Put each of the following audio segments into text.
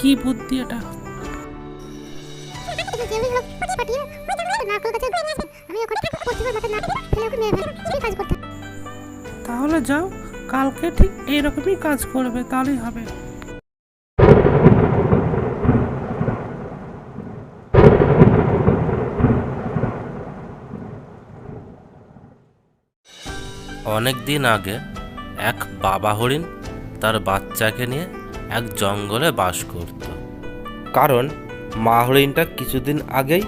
কি বুদ্ধি এটা? তাহলে যাও, কালকে ঠিক এইরকমই কাজ করবে, তাহলেই হবে। অনেক দিন আগে এক বাবা হরিণ তার বাচ্চাকে নিয়ে এক জঙ্গলে বাস করত। কারণ মা হরিণটা কিছুদিন আগেই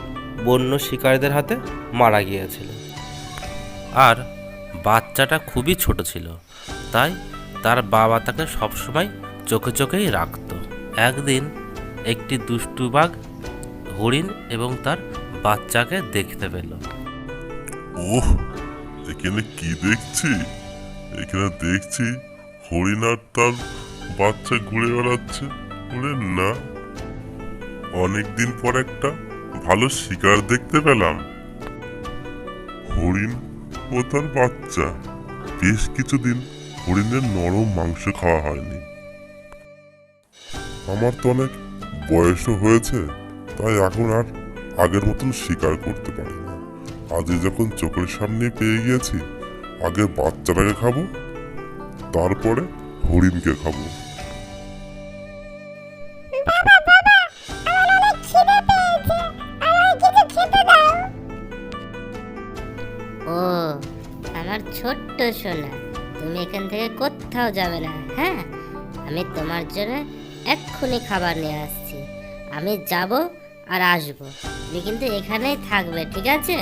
বন্য শিকারীদের হাতে মারা গিয়েছিল। আর বাচ্চাটা খুবই ছোট ছিল তাই তার বাবা তাকে সবসময় চোখে চোখেই রাখতো। একদিন একটি দুষ্টু বাঘ হরিণ এবং তার বাচ্চাকে দেখতে পেল। ওহ এখানে কি দেখছি? এখানে দেখছি হরিণ আর তার বাচ্চা ঘুরে বেড়াচ্ছে বলে না। অনেকদিন পর একটা ভালো শিকার দেখতে পেলাম। হরিণ ও তার বাচ্চা। বেশ কিছুদিন হরিণের নরম মাংস খাওয়া হয়নি। আমার তো অনেক বয়সও হয়েছে, তাই এখন আর আগের মতন শিকার করতে পারি না আজকে যখন চোখের সামনে পেয়ে গিয়েছি, আগে বাচ্চাটাকে খাব, তারপরে হরিণকে খাব। ও আমার ছোট্ট সোনা তুমি এখান থেকে কোথাও যাবে না হ্যাঁ? আমি তোমার জন্য এক্ষুনি খাবার নিয়ে আসছি। আমি যাব আর আসব। তুমি কিন্তু এখানেই থাকবে ঠিক আছে?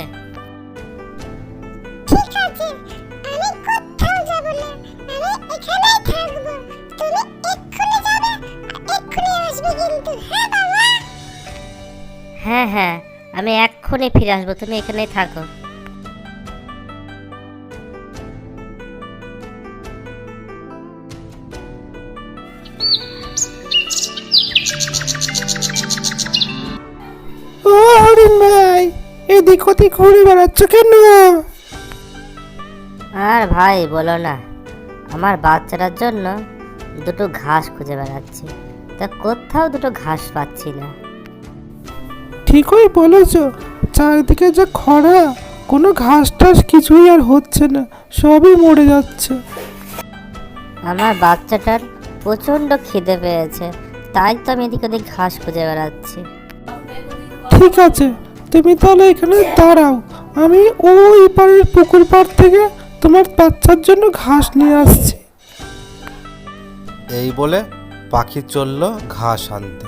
আসবে কিন্তু হ্যাঁ বাবা? হ্যাঁ হ্যাঁ আমি এক্ষুনি ফিরে আসব তুমি এখানেই থাকো। ও হরিণ ভাই এদিক ওদিক ঘুরে বেড়াচ্ছ কেন? আর ভাই বলো না আমার বাচ্চাটার জন্য দুটো ঘাস খুঁজে বেড়াচ্ছি। তা কোথাও দুটো ঘাস পাচ্ছি না। ঠিকই বলেছ চারিদিকে যে খরা কোনো ঘাস টাস কিছুই আর হচ্ছে না সবই মরে যাচ্ছে। আমার বাচ্চাটার প্রচণ্ড খিদে পেয়েছে তাই তো আমি এদিক ওদিক ঘাস খুঁজে বেড়াচ্ছি। ঠিক আছে তুমি তাহলে এখানে দাঁড়াও আমি ওই পাড়ের পুকুর পাড় থেকে তোমার বাচ্চার জন্য ঘাস নিয়ে আসছি। এই বলে পাখি চলল ঘাস আনতে।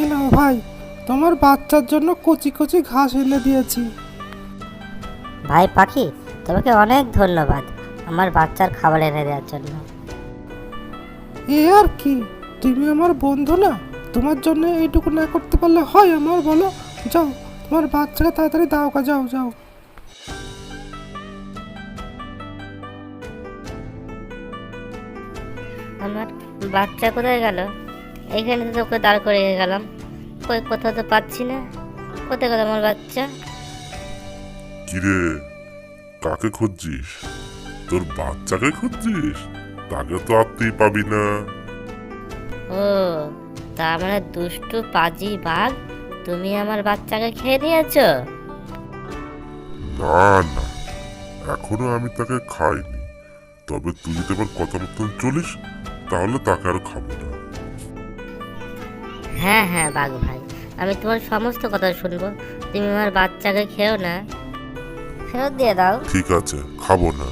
এই ভাই তোমার বাচ্চার জন্য কচি কচি ঘাস এনে দিয়েছি। ভাই পাখি তোমাকে অনেক ধন্যবাদ আমার বাচ্চার খাবার এনে দেওয়ার জন্য। এ আর কি তুমি আমার বন্ধু না? তোমার জন্য এইটুকু না করতে পারলে হয় আমার বলো যাও। তোমার বাচ্চাকে তাড়াতাড়ি দাও কা যাও যাও। আমার বাচ্চা কোথায় গেল? এখানে তো তোকে দাঁড় করে গেলাম। কই কোথাও তো পাচ্ছি না। কোথায় গেল আমার বাচ্চা? কিরে কাকে খুঁজছিস? তোর বাচ্চাকে খুঁজছিস? তাকে তো আর তুই পাবি না। ও তার মানে দুষ্টু পাজি বাঘ? তুমি আমার বাচ্চাকে খেয়ে নিয়েছো না না। এখনও আমি তাকে খাইনি। তবে তুই যদি এবার কথা মতন চলিস তাহলে তাকে আর খাব না। হ্যাঁ হ্যাঁ বাঘ ভাই। আমি তোমার সমস্ত কথা শুনব। তুমি আমার বাচ্চাকে খেও না। ফেরত দিয়ে দাও। ঠিক আছে খাব না।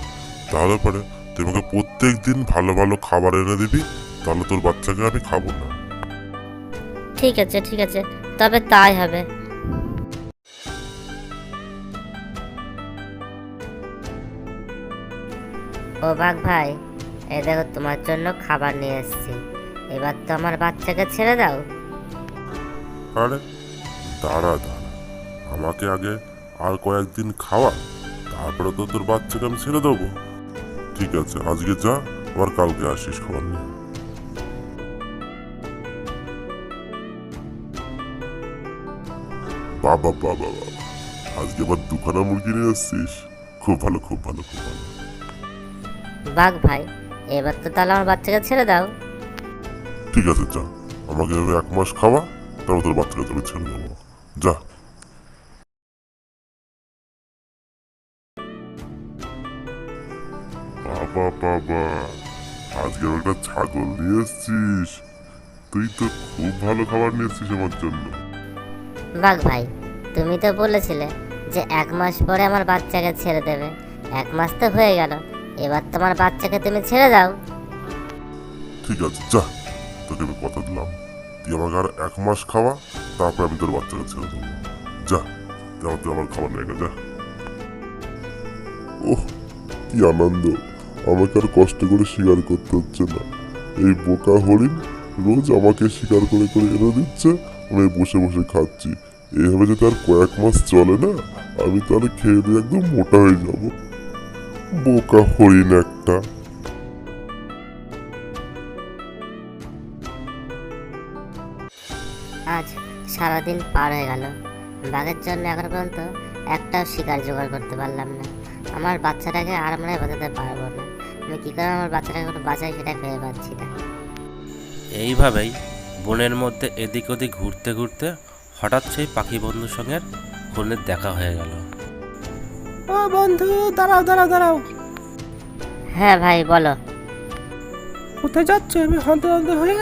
তাহলে পরে তুই আমাকে প্রত্যেক দিন ভালো ভালো খাবার এনে দিবি তাহলে তোর বাচ্চাকে আমি খাব না। ঠিক আছে ঠিক আছে। তবে তাই হবে। ও বাঘ ভাই, এই দেখো তোমার জন্য খাবার নিয়ে এসেছি। এবার তো আমার বাচ্চাকে ছেড়ে দাও। আরে, দাঁড়া দাঁড়া। আমাকে আগে আর কয়েকদিন খাওয়া, তারপরে তো তোর বাচ্চাকে আমি ছেড়ে দেবো। ঠিক আছে, আজকে যা, আবার কালকে আসিস খাবার নিয়ে। বাবা বাবা বাবা আজকে আবার দুখানা মুরগি নিয়ে এসছিস খুব ভালো খুব ভালো খুব ভালো। বাঘ ভাই এবার তো তাহলে আমার বাচ্চাকে ছেড়ে দাও। ঠিক আছে যা। আমাকে এভাবে এক মাস খাওয়া তারপর তোর বাচ্চাকে তোকে ছেড়ে দেবো। যা। বাবা বাবা আজকে একটা ছাগল নিয়ে এসছিস। তুই তো খুব ভালো খাবার নিয়ে এসছিস আমার জন্য। বাঘ ভাই, তুমি তো বলেছিলে যে এক মাস পরে আমার বাচ্চাকে ছেড়ে দেবে। এক মাস তো হয়ে গেল, এবার তোমার বাচ্চাকে তুমি ছেড়ে দাও। ঠিক আছে, যা, তোকে আমি কথা দিলাম। তুই আমাকে আর এক মাস খাওয়া, তারপর আমি তোর বাচ্চাকে ছেড়ে দেবো। যা আমার তুই আমার খাবার নিয়ে যা। ওহ, কি আনন্দ, আমাকে আর কষ্ট করে শিকার করতে হচ্ছে না। এই বোকা হরিণ রোজ আমাকে শিকার করে করে এনে দিচ্ছে, আমি বসে বসে খাচ্ছি। এইভাবে যদি আর কয়েক মাস চলে না আমি তাহলে খেয়ে দিয়ে একদম মোটা হয়ে যাব। বোকা হরিণ একটা। আজ সারাদিন পার হয়ে গেল। বাঘের জন্য এখন পর্যন্ত একটাও শিকার জোগাড় করতে পারলাম না। আমার বাচ্চাটাকে আর মনে বাঁচাতে পারব না। আমি কী করে আমার বাচ্চাটাকে কোনো বাঁচাই সেটা ভেবে পাচ্ছি না। এইভাবেই বনের মধ্যে এদিক ওদিক ঘুরতে ঘুরতে হঠাৎ সেই পাখি বন্ধুর সঙ্গে হরিণের দেখা হয়ে গেল। ও বন্ধু দাঁড়াও দাঁড়াও দাঁড়াও। হ্যাঁ ভাই বলো। কোথায় যাচ্ছ? আমি হন্তে হন্তে হয়ে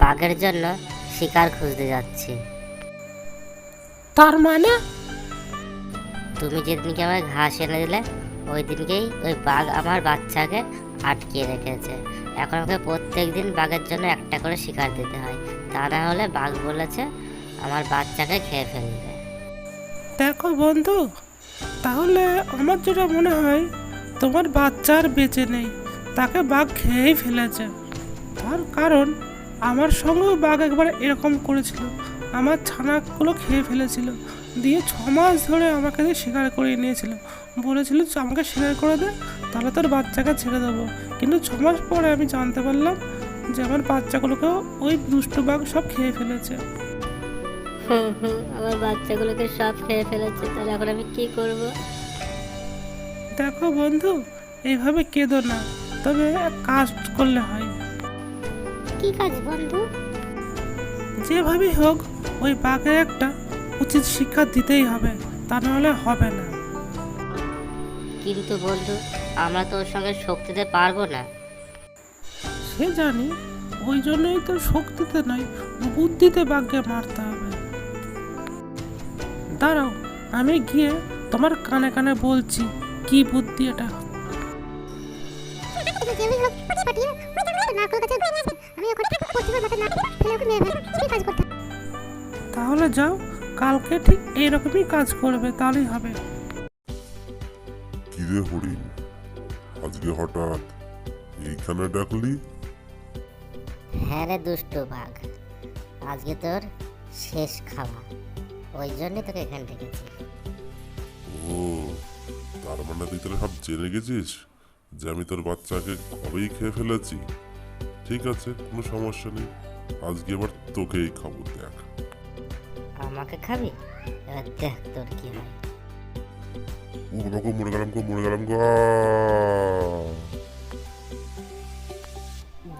বাঘের জন্য শিকার খুঁজতে যাচ্ছি। তার মানে? তুমি যেদিনকে আমাকে ঘাস এনে দিলে ওই দিনকেই ওই বাঘ আমার বাচ্চাকে আটকিয়ে রেখেছে। এখন ওকে প্রত্যেক দিন বাঘের জন্য একটা করে শিকার দিতে হয়। তা না হলে বাঘ বলেছে আমার বাচ্চাকে খেয়ে ফেলবে। দেখো বন্ধু তাহলে আমার যেটা মনে হয় তোমার বাচ্চা আর বেঁচে নেই তাকে বাঘ খেয়েই ফেলেছে। তার কারণ আমার সঙ্গেও বাঘ একবার এরকম করেছিল আমার ছানাগুলো খেয়ে ফেলেছিল দিয়ে ছ মাস ধরে আমাকে শিকার করে নিয়েছিল বলেছিল "চ, আমাকে শিকার করে দে তাহলে তোর বাচ্চাকে ছেড়ে দেবো। কিন্তু ছ মাস পরে আমি জানতে পারলাম যে আমার বাচ্চাগুলোকেও ওই দুষ্টু বাঘ সব খেয়ে ফেলেছে। আমার বাচ্চাগুলোকে সব খেয়ে ফেলেছে তাহলে এখন আমি কি করব? দেখো বন্ধু এইভাবে কেঁদো না তবে কাজ করলে হয়। কি কাজ বন্ধু? যেভাবেই হোক ওই বাঘের একটা উচিত শিক্ষা দিতেই হবে তা নাহলে হবে না। কিন্তু বন্ধু আমরা তো ওর সঙ্গে শক্তি দিতে পারব না। সে জানি ওই জন্যই তো শক্তিতে নয় বুদ্ধিতে বাঘকে মারতে হবে দাঁড়াও আমি গিয়ে তোমার কানে কানে বলছি কি বুদ্ধি এটা। তাহলে যাও কালকে ঠিক এইরকমই কাজ করবে তাহলেই হবে। কিরে হরিণ আজকে হঠাৎ এইখানে ডাকলি? হ্যাঁ রে দুষ্টু বাঘ আজকে তোর শেষ খাওয়া ওই জন্যই তোকে এখানে ডেকেছি ও তার মানে তুই তাহলে সব জেনে গেছিস যে আমি তোর বাচ্চাকে কবেই খেয়ে ফেলেছি? ঠিক আছে কোনো সমস্যা নেই। আজকে এবার তোকেই খাব দেখ। আমাকে খাবি? এবার দেখ তোর কি হয়। ও বাবা গো মরে গেলাম গো মরে গেলাম গো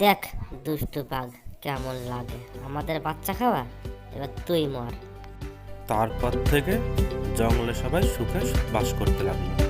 দেখ দুষ্টু বাঘ কেমন লাগে। আমাদের বাচ্চা খাওয়া এবার তুই মর। তারপর থেকে জঙ্গলে সবাই সুখে বাস করতে লাগল।